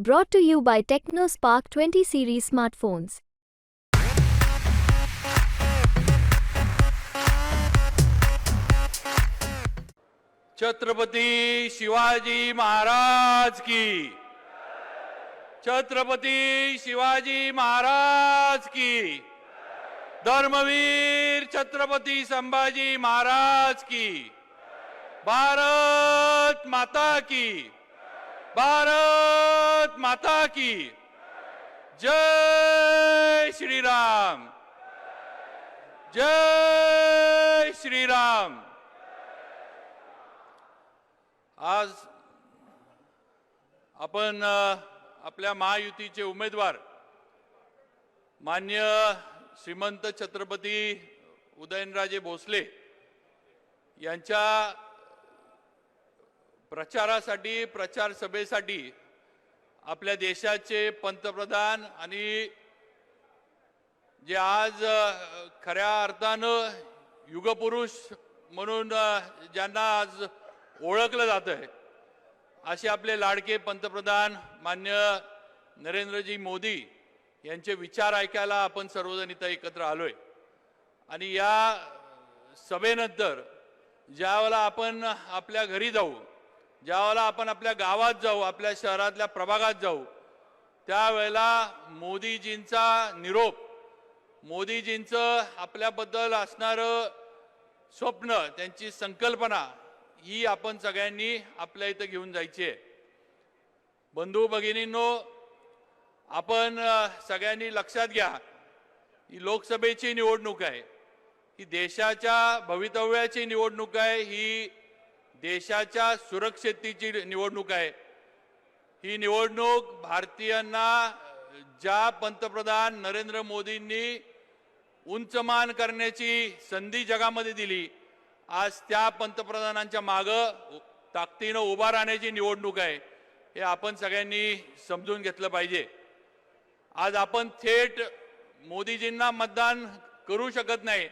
Brought to you by TechnoSpark 20 series smartphones. Chhatrapati Shivaji Maharaj की. छत्रपती शिवाजी महाराज की. धर्मवीर छत्रपती संभाजी महाराज की. भारत माता की. भारत माता की। जय श्रीराम। जय श्रीराम। आज आपण आपल्या महायुतीचे उमेदवार मान्य श्रीमंत छत्रपती उदयनराजे भोसले यांच्या प्रचारासाठी प्रचार सभेसाठी आपल्या देशाचे पंतप्रधान आणि जे आज खऱ्या अर्थानं युगपुरुष म्हणून ज्यांना आज ओळखलं जात आहे असे आपले लाडके पंतप्रधान मान्य नरेंद्रजी मोदी यांचे विचार ऐकायला आपण सर्वजण इथं एकत्र आलोय. आणि या सभेनंतर ज्यावेळेला आपण आपल्या घरी जाऊ ज्यावेळेला आपण आपल्या गावात जाऊ आपल्या शहरातल्या प्रभागात जाऊ त्यावेळेला मोदीजींचा निरोप मोदीजींचं आपल्याबद्दल असणारं स्वप्न त्यांची संकल्पना ही आपण सगळ्यांनी आपल्या इथं घेऊन जायची आहे. बंधू भगिनींनो आपण सगळ्यांनी लक्षात घ्या ही लोकसभेची निवडणूक आहे ही देशाच्या भवितव्याची निवडणूक आहे ही देशाच्या सुरक्षिततेची निवडणूक आहे. ही निवडणूक भारतीयांना ज्या पंतप्रधान नरेंद्र मोदींनी उंचमान करण्याची संधी जगामध्ये दिली आज त्या पंतप्रधानांच्या मागं ताकदीनं उभा राहण्याची निवडणूक आहे हे आपण सगळ्यांनी समजून घेतलं पाहिजे. आज आपण थेट मोदीजींना मतदान करू शकत नाही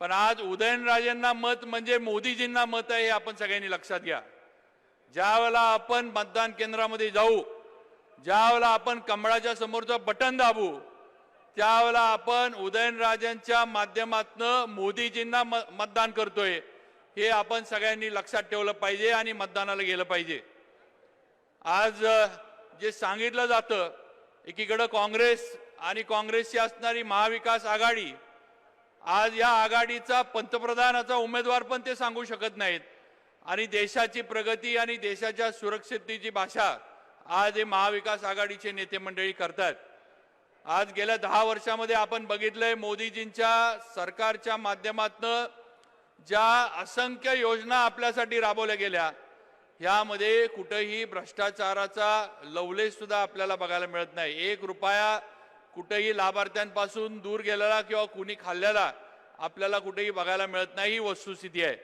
पण आज उदयनराजेंना मत म्हणजे मोदीजींना मत आहे हे आपण सगळ्यांनी लक्षात घ्या. ज्यावेळेला आपण मतदान केंद्रामध्ये जाऊ ज्यावेळेला आपण कमळाच्या समोरचं बटन दाबू त्यावेळेला आपण उदयनराजेंच्या माध्यमातनं मोदीजींना म- मतदान करतोय हे आपण सगळ्यांनी लक्षात ठेवलं पाहिजे आणि मतदानाला गेलं पाहिजे. आज जे सांगितलं जातं एकीकडं काँग्रेस आणि काँग्रेसची असणारी महाविकास आघाडी आज या आघाडीचा पंतप्रधानाचा उमेदवार पण ते सांगू शकत नाहीत. आणि देशाची प्रगती आणि देशाच्या सुरक्षिततेची भाषा आज हे महाविकास आघाडीचे नेते मंडळी करतात. आज गेल्या दहा वर्षामध्ये आपण बघितलंय मोदीजींच्या सरकारच्या माध्यमातनं ज्या असंख्य योजना आपल्यासाठी राबवल्या गेल्या यामध्ये कुठंही भ्रष्टाचाराचा लवलेश सुद्धा आपल्याला बघायला मिळत नाही. एक रुपया कुठेही लाभार्थ्यांपासून दूर गेलेला किंवा कुणी खाल्लेला आपल्याला कुठेही बघायला मिळत नाही ही वस्तुस्थिती आहे.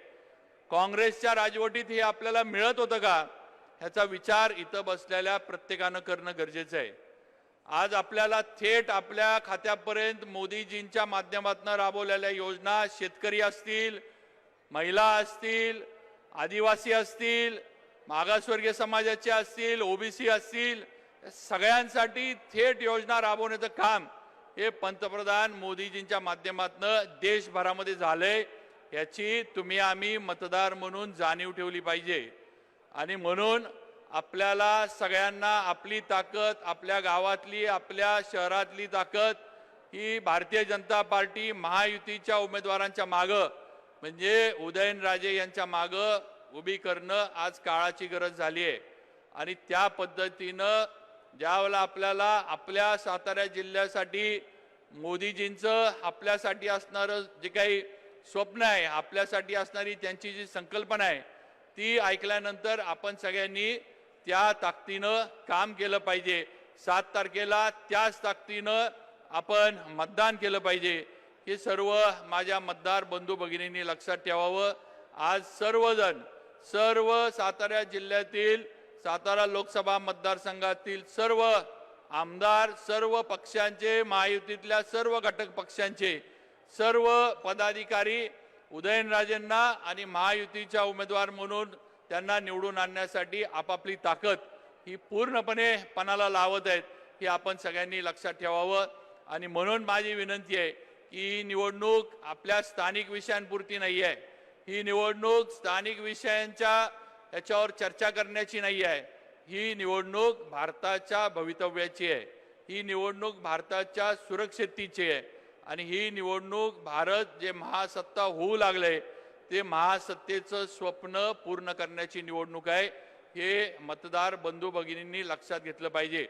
काँग्रेसच्या राजवटीत हे आपल्याला मिळत होतं का? ह्याचा विचार इथं बसलेल्या प्रत्येकानं करणं गरजेचं आहे. आज आपल्याला थेट आपल्या खात्यापर्यंत मोदीजींच्या माध्यमातून राबवलेल्या योजना शेतकरी असतील महिला असतील आदिवासी असतील मागासवर्गीय समाजाचे असतील ओबीसी असतील सगळ्यांसाठी थेट योजना राबवण्याचं काम हे पंतप्रधान मोदीजींच्या माध्यमातून देशभरामध्ये झालंय. याची तुम्ही आम्ही मतदार म्हणून जाणीव ठेवली पाहिजे. आणि म्हणून आपल्याला सगळ्यांना आपली ताकद आपल्या गावातली आपल्या शहरातली ताकद ही भारतीय जनता पार्टी महायुतीच्या उमेदवारांच्या मागं म्हणजे उदयनराजे यांच्या मागं उभी करणं आज काळाची गरज झाली आहे आणि त्या पद्धतीनं ज्यावेळेला आपल्याला आपल्या सातारा जिल्ह्यासाठी मोदीजींचं आपल्यासाठी असणारं जे काही स्वप्न आहे आपल्यासाठी असणारी त्यांची जी संकल्पना आहे ती ऐकल्यानंतर आपण सगळ्यांनी त्या ताकदीनं काम केलं पाहिजे. सात तारखेला त्याच ताकदीनं आपण मतदान केलं पाहिजे. हे सर्व माझ्या मतदार बंधू भगिनींनी लक्षात ठेवावं. आज सर्वजण सर्व सातारा जिल्ह्यातील सातारा लोकसभा मतदारसंघातील सर्व आमदार सर्व पक्षांचे महायुतीतल्या सर्व घटक पक्षांचे सर्व पदाधिकारी उदयनराजेंना आणि महायुतीच्या उमेदवार म्हणून त्यांना निवडून आणण्यासाठी आपापली ताकद ही पूर्णपणे पणाला लावत आहेत हे आपण सगळ्यांनी लक्षात ठेवावं. आणि म्हणून माझी विनंती आहे की ही निवडणूक आपल्या स्थानिक विषयांपुरती नाही आहे ही निवडणूक स्थानिक विषयांच्या याच्यावर चर्चा करण्याची नाही आहे. ही निवडणूक भारताच्या भवितव्याची आहे. ही निवडणूक भारताच्या सुरक्षिततेची आहे. आणि ही निवडणूक भारत जे महासत्ता होऊ लागले ते महासत्तेचं स्वप्न पूर्ण करण्याची निवडणूक आहे. हे मतदार बंधू भगिनींनी लक्षात घेतलं पाहिजे.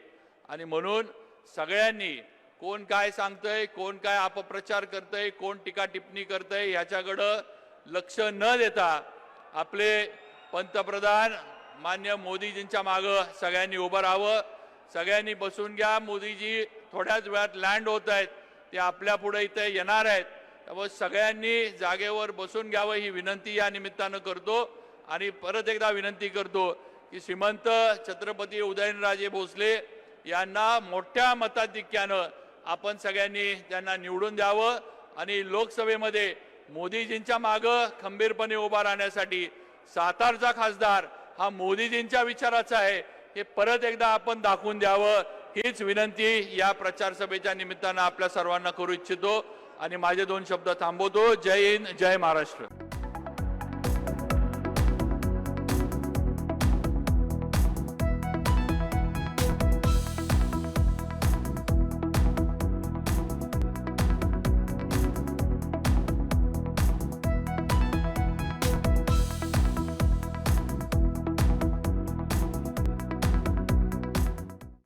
आणि म्हणून सगळ्यांनी कोण काय सांगतंय कोण काय अपप्रचार करतंय कोण टीका टिप्पणी करतंय ह्याच्याकडं लक्ष न देता आपले पंतप्रधान मान्य मोदीजींच्या मागं सगळ्यांनी उभं राहावं. सगळ्यांनी बसून घ्या. मोदीजी थोड्याच वेळात लँड होत आहेत. ते आपल्या पुढे इथे येणार आहेत. त्यामुळे सगळ्यांनी जागेवर बसून घ्यावं ही विनंती या निमित्तानं करतो. आणि परत एकदा विनंती करतो की श्रीमंत छत्रपती उदयनराजे भोसले यांना मोठ्या मताधिक्यानं आपण सगळ्यांनी त्यांना निवडून द्यावं. आणि लोकसभेमध्ये मोदीजींच्या मागं खंबीरपणे उभा राहण्यासाठी सातारचा खासदार हा मोदीजींच्या विचाराचा आहे. हे परत एकदा आपण दाखवून द्यावं. हीच विनंती या प्रचार सभेच्या निमित्तानं आपल्या सर्वांना करू इच्छितो. आणि माझे दोन शब्द थांबवतो. जय हिंद जय महाराष्ट्र.